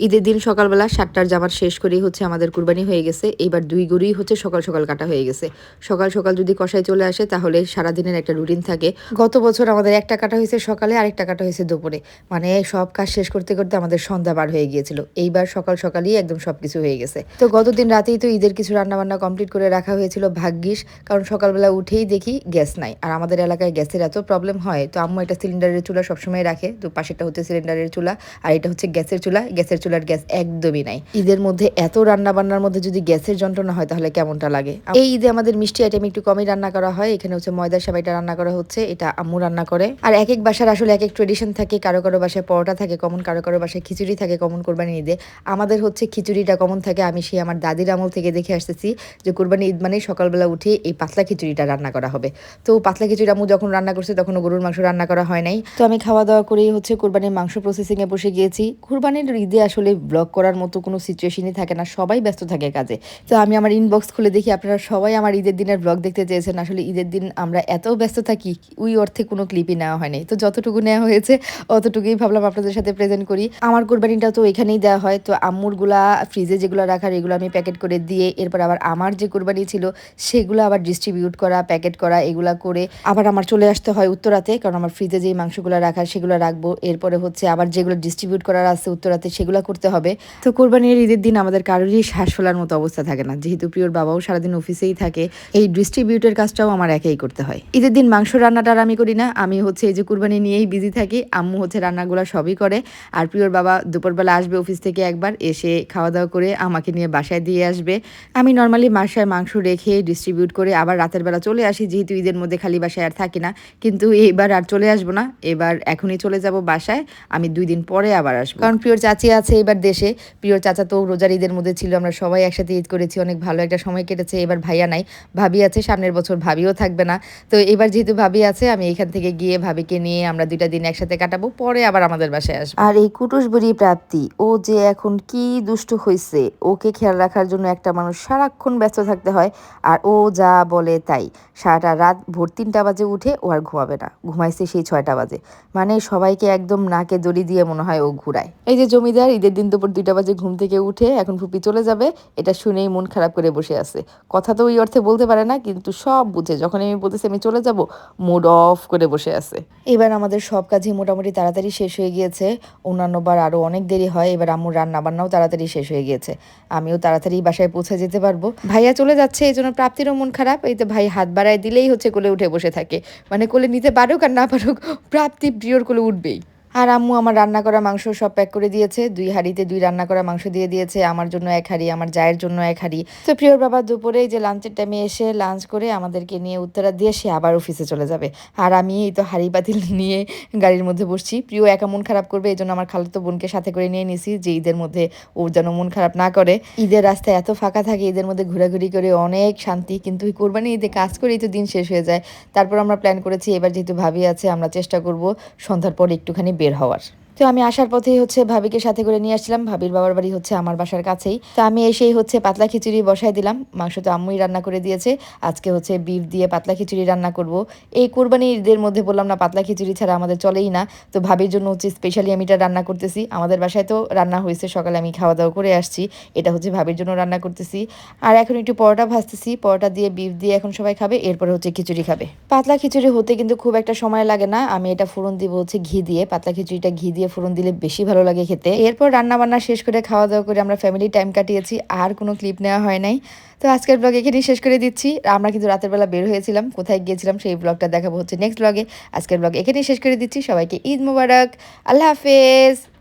ঈদের দিন সকালবেলা সাতটার জামার শেষ করেই হচ্ছে আমাদের কুরবানি হয়ে গেছে। এবার দুই গরুই হচ্ছে সকাল সকাল কাটা হয়ে গেছে। সকাল সকাল যদি কষায় চলে আসে তাহলে সারাদিনের একটা রুটিন থাকে। গত বছর আমাদের একটা কাটা হয়েছে সকালে, আরেকটা কাটা হয়েছে দুপুরে। মানে সব কাজ শেষ করতে করতে আমাদের সন্ধ্যা বার হয়ে গিয়েছিল। এইবার সকাল সকালই একদম সবকিছু হয়ে গেছে। তো গতদিন রাতেই তো ঈদের কিছু রান্না বান্না কমপ্লিট করে রাখা হয়েছিল ভাগ্যিস। কারণ সকালবেলা উঠেই দেখি গ্যাস নাই। আর আমাদের এলাকায় গ্যাসের এত প্রবলেম হয়, তো আম্মু একটা সিলিন্ডারের চুলা সবসময় রাখে। তো পাশেরটা হচ্ছে সিলিন্ডারের চুলা, আর এটা হচ্ছে গ্যাসের চুলা। গ্যাসের চুলার গ্যাস একদমই নাই। ঈদের মধ্যে এত রান্না বান্নার মধ্যে যদি গ্যাসের যন্ত্রণা হয় তাহলে কেমনটা লাগে? এই ঈদে আমাদের মিষ্টি আইটেম একটু কমই রান্না করা হয়। এখানে হচ্ছে ময়দার সাবাইটা রান্না করা হচ্ছে, এটা আম্মু রান্না করে। আর এক এক বাসার আসলে এক এক ট্রেডিশন থাকে, কারও কারও বাসায় পরোটা থাকে কমন কারও কারও বাসায় খিচুড়ি থাকে কমন কোরবানি ঈদে। আমাদের হচ্ছে খিচুড়িটা কমন থাকে, আমি সেই আমার দাদির আমল থেকে দেখে আসতেছি যে কোরবানি ঈদ মানে সকালবেলা উঠে এই পাতলা খিচুড়িটা রান্না করা হবে। তো পাতলা খিচুড়ি আম্মু যখন রান্না করছে তখন গরুর মাংস রান্না করা হয় নাই। তো আমি খাওয়া দাওয়া করেই হচ্ছে কোরবানির মাংস প্রসেসিং এ বসে গিয়েছি। কোরবানির ঈদে আসলে ব্লগ করার মতো কোনো সিচুয়েশনই থাকে না, সবাই ব্যস্ত থাকে কাজে। তো আমি আমার ইনবক্স খুলে দেখি, আপনারা সবাই আমার ঈদের দিনের ব্লগ দেখতে চেয়েছেন, আসলে ঈদের দিন আমরা এত ব্যস্ত থাকি, ওই অর্থে কোনো ক্লিপই নেওয়া হয়নি তো যতটুকু নেওয়া হয়েছে, অতটুকুই ভাবলাম আপনাদের সাথে প্রেজেন্ট করি। আমার কোরবানিটা তো এখানেই দেওয়া হয়, তো আম্মুরগুলা ফ্রিজে যেগুলো রাখার এগুলো আমি প্যাকেট করে দিয়ে, এরপর আবার আমার যে কোরবানি ছিল, সেগুলো আবার ডিস্ট্রিবিউট করা প্যাকেট করা, এগুলা করে আবার আমার চলে আসতে হয় উত্তরাতে, কারণ আমার ফ্রিজে যেই মাংসগুলো রাখার সেগুলো রাখব। এরপরে হচ্ছে আবার যেগুলো ডিস্ট্রিবিউট করার আছে উত্তরাতে, সেগুলো করতে হবে। তো কোরবানির ঈদের দিন আমাদের কারোরই শ্বাস ফেলার মতো অবস্থা থাকে না। যেহেতু প্রিয়র বাবাও সারাদিন অফিসেই থাকে, এই ডিস্ট্রিবিউটের কাজটাও আমার একাই করতে হয়। ঈদের দিন মাংস রান্নাটা আর আমি করি না। আমি হচ্ছে এই যে কুরবানি নিয়েই বিজি থাকি, আম্মু হচ্ছে রান্নাগুলো সবই করে আর প্রিয়র বাবা দুপুরবেলা আসবে অফিস থেকে একবার, এসে খাওয়া দাওয়া করে আমাকে নিয়ে বাসায় দিয়ে আসবে। আমি নর্মালি বাসায় মাংস রেখে ডিস্ট্রিবিউট করে আবার রাতের বেলা চলে আসি, যেহেতু ঈদের মধ্যে খালি বাসায় আর থাকি না। কিন্তু এইবার আর চলে আসব না, এবার এখনই চলে যাব বাসায়, আমি দুই দিন পরে আবার আসব। কারণ প্রিয়র চাচি আছে এবার দেশে। প্রিয় চাচা তো রোজার ঈদের মধ্যে ছিল আমরা সবাই একসাথে ঈদ করেছি অনেক ভালো একটা সময় কেটেছে এবার ভাইয়া নাই। ভাবি আছে সামনের বছর ভাবিও থাকবে না। তো এবার যেহেতু ভাবি আছে আমি এখান থেকে গিয়ে ভাবিকে নিয়ে আমরা দুইটা দিন একসাথে কাটাবো পরে আবার আমাদের বাসায় আসব। আর এই কুটুসবুড়ি প্রাপ্তি ও যে এখন কি দুষ্ট হয়েছে ওকে খেয়াল রাখার জন্য একটা মানুষ সারাক্ষণ ব্যস্ত থাকতে হয় আর ও যা বলে তাই। সারাটা রাত ভোর তিনটা বাজে উঠে ও আর ঘুমাবে না ঘুমাইছে সেই ছয়টা বাজে। মানে সবাইকে একদম নাকে দড়ি দিয়ে মনে হয় ও ঘুরায়। এই যে জমিদার ঈদের দিন দুপুর দুইটা বাজে ঘুম থেকে উঠে এখন ফুপি চলে যাবে। এটা শুনেই মন খারাপ করে বসে আছে। কথা তো ওই অর্থে বলতে পারে না, কিন্তু সব বুঝে। যখন আমি বলতেছি আমি চলে যাব মুড অফ করে বসে আছে। এবার আমাদের সব কাজই মোটামুটি তাড়াতাড়ি শেষ হয়ে গিয়েছে। অন্যান্য বার আরও অনেক দেরি হয়, এবার আম্মুর রান্না বান্নাও তাড়াতাড়ি শেষ হয়ে গিয়েছে। আমিও তাড়াতাড়ি বাসায় পৌঁছে যেতে পারব। ভাইয়া চলে যাচ্ছে, এই জন্য প্রাপ্তিরও মন খারাপ। এই তো ভাই হাত বাড়ায় দিলেই হচ্ছে কোলে উঠে বসে থাকে। মানে কোলে নিতে পারুক আর না পারুক, প্রাপ্তি প্রিয়র কোলে উঠবেই। আর আম্মু আমার রান্না করা মাংস সব প্যাক করে দিয়েছে। দুই হাঁড়িতে দুই রান্না করা মাংস দিয়ে দিয়েছে। আমার জন্য এক হাঁড়ি, আমার জায়ের জন্য এক হাঁড়ি। তো প্রিয়র বাবা দুপুরে যে লাঞ্চের টাইমে এসে লাঞ্চ করে আমাদেরকে নিয়ে উত্তরা দিয়ে সে আবার অফিসে চলে যাবে। আর আমি এই তো হাঁড়ি পাতিল নিয়ে গাড়ির মধ্যে বসছি। প্রিয় একা মন খারাপ করবে এই জন্য আমার খালাতো বোনকে সাথে করে নিয়ে নিছি যে ঈদের মধ্যে ওর যেন মন খারাপ না করে। ঈদের রাস্তায় এত ফাঁকা থাকে, ঈদের মধ্যে ঘোরাঘুরি করে অনেক শান্তি। কিন্তু কোরবানি ঈদে কাজ করেই তো দিন শেষ হয়ে যায়। তারপর আমরা প্ল্যান করেছি, এবার যেহেতু ভাবি আছে, আমরা চেষ্টা করব সন্ধ্যার পর একটুখানি বের হওয়ার। তো আমি আসার পথেই হচ্ছে ভাবিকে সাথে করে নিয়ে আসছিলাম। ভাবির বাবার বাড়ি হচ্ছে আমার বাসার কাছেই। তো আমি এসেই হচ্ছে পাতলা খিচুড়ি বসাই দিলাম। মাংস তো আম্মুই রান্না করে দিয়েছে। আজকে হচ্ছে বিফ দিয়ে পাতলা খিচুড়ি রান্না করব। এই কোরবানি ঈদের মধ্যে বললাম না, পাতলা খিচুড়ি ছাড়া আমাদের চলেই না। তো ভাবির জন্য হচ্ছে স্পেশালি আমি এটা রান্না করতেছি। আমাদের বাসায় তো রান্না হয়েছে, সকালে আমি খাওয়া দাওয়া করে আসছি। এটা হচ্ছে ভাবির জন্য রান্না করতেছি। আর এখন একটু পরোটা ভাজতেছি। পরোটা দিয়ে বিফ দিয়ে এখন সবাই খাবে, এরপরে হচ্ছে খিচুড়ি খাবে। পাতলা খিচুড়ি হতে কিন্তু খুব একটা সময় লাগে না। আমি এটা ফোড়ন দিব হচ্ছে ঘি দিয়ে। পাতলা খিচুড়িটা ঘি দিয়ে ফোড়ন দিলে বেশি ভালো লাগে খেতে। এরপর রান্না বান্না শেষ করে খাওয়া দাওয়া করে আমরা ফ্যামিলি টাইম কাটিয়েছি, আর কোনো ক্লিপ নেওয়া হয় নাই। তো আজকের ব্লগ এখানেই শেষ করে দিচ্ছি। আমরা কিন্তু রাতের বেলা বের হয়েছিলাম, কোথায় গিয়েছিলাম সেই ব্লগটা দেখাবো হচ্ছে নেক্সট ব্লগে আজকের ব্লগ এখানেই শেষ করে দিচ্ছি। সবাইকে ঈদ মুবারক। আল্লাহ হাফেজ।